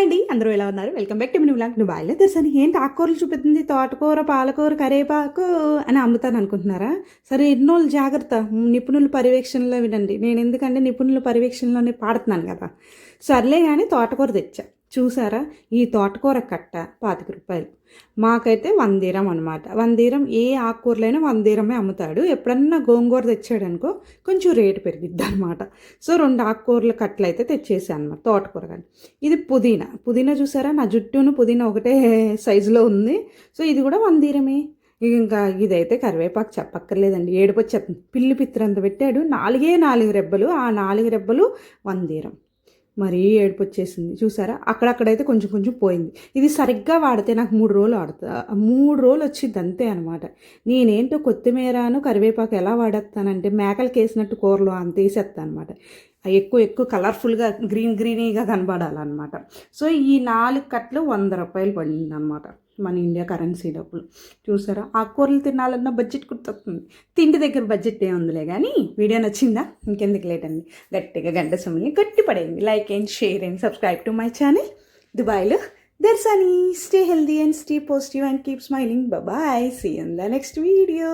Hi అండి. అందరూ ఎలా ఉన్నారు? Welcome back to mini blog దుబాయ్లో తెలుసని ఏంటి ఆకుకూరలు చూపిస్తుంది తోటకూర పాలకూర కరేపాకు అని అమ్ముతాను అనుకుంటున్నారా? సరే ఎన్నోళ్ళు జాగ్రత్త. నిపుణుల పర్యవేక్షణలో వినండి. నేను ఎందుకంటే నిపుణుల పర్యవేక్షణలోనే పాడుతున్నాను కదా. సర్లే కానీ తోటకూర తెచ్చా. చూసారా? ఈ తోటకూర కట్ట పాతిక రూపాయలు. మాకైతే వందీరం అనమాట వందీరం ఏ ఆకుకూరలైనా వందీరమే అమ్ముతాడు. ఎప్పుడన్నా గోంగూర తెచ్చాడనుకో కొంచెం రేటు పెరిగిద్ది అనమాట సో రెండు ఆకుకూరల కట్టలు అయితే తెచ్చేసాను అనమాట తోటకూర కానీ ఇది పుదీనా. పుదీనా చూసారా? నా జుట్టును పుదీనా ఒకటే సైజులో ఉంది. సో ఇది కూడా వందీరమే. ఇంకా ఇదైతే కరివేపాకు చెప్పక్కర్లేదండి. ఏడుపు వచ్చేస్తుంది పిల్లి పిత్రంత పెట్టాడు. నాలుగే నాలుగు రెబ్బలు. ఆ నాలుగు రెబ్బలు వందీరం. మరీ ఏడుపు వచ్చేసింది చూసారా? అక్కడక్కడైతే కొంచెం కొంచెం పోయింది. ఇది సరిగ్గా వాడితే నాకు మూడు రోజులు ఆడుతా మూడు రోజులు వచ్చింది అంతే అనమాట నేనేంటో కొత్తిమీరను కరివేపాకు ఎలా వాడేస్తానంటే మేకలకి వేసినట్టు కూరలో అంత వేసేస్తాను అనమాట ఎక్కువ ఎక్కువ కలర్ఫుల్గా గ్రీన్ గ్రీనీగా కనబడాలన్నమాట. సో ఈ నాలుగు కట్లు వంద రూపాయలు పడింది అనమాట మన ఇండియా కరెన్సీ డబ్బులు. చూసారా? ఆ కూరలు తినాలన్న బడ్జెట్ గుర్తొస్తుంది. తిండి దగ్గర బడ్జెట్ ఏముందిలే కానీ వీడియో నచ్చిందా? ఇంకెందుకు లేట్ అండి గట్టిగా గంట సమయంలో గట్టి పడేయండి like and share and subscribe to my channel. దుబాయ్లో దర్శని stay healthy and stay positive and keep smiling. Bye see in the next video.